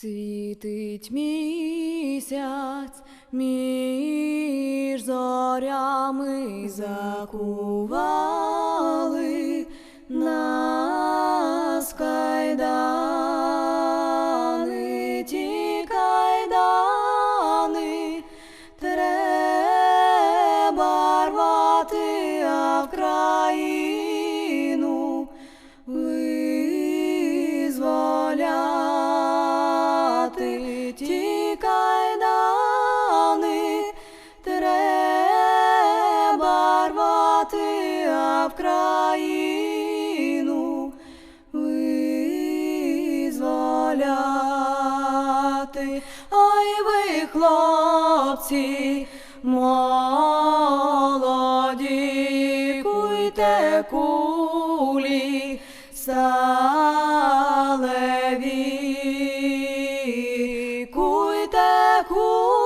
Світить місяць між зорями закували ви, хлопці, молоді, куйте кулі, сталеві, куйте кулі,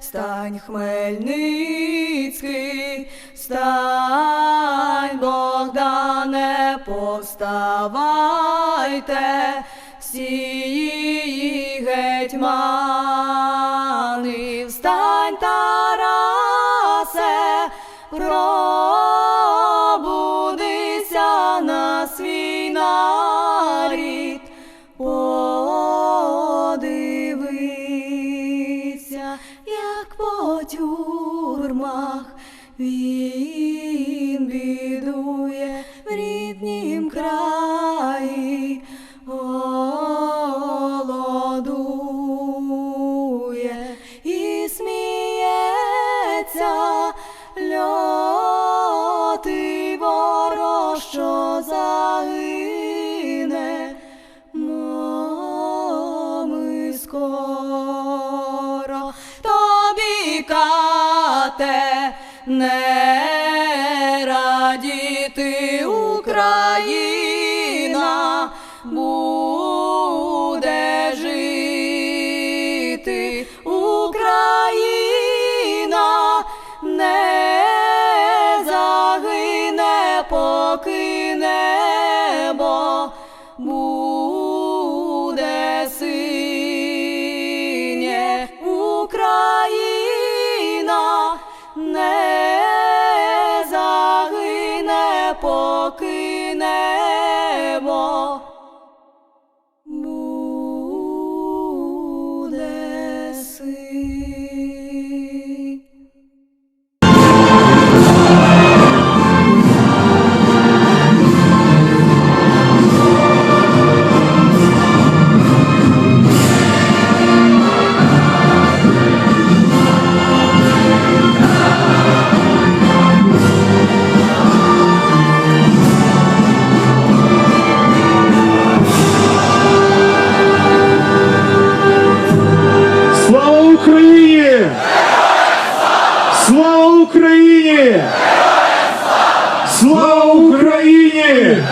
стань Хмельницький, стань Богдане, повставайте, всі гетьмани, встань, Тарасе, пробудися тюрмах він бідує в ріднім краї, голодує і сміється загине, скоро те не радіти Україна буде жити Україна не загине поки. Україні! Слава Україні!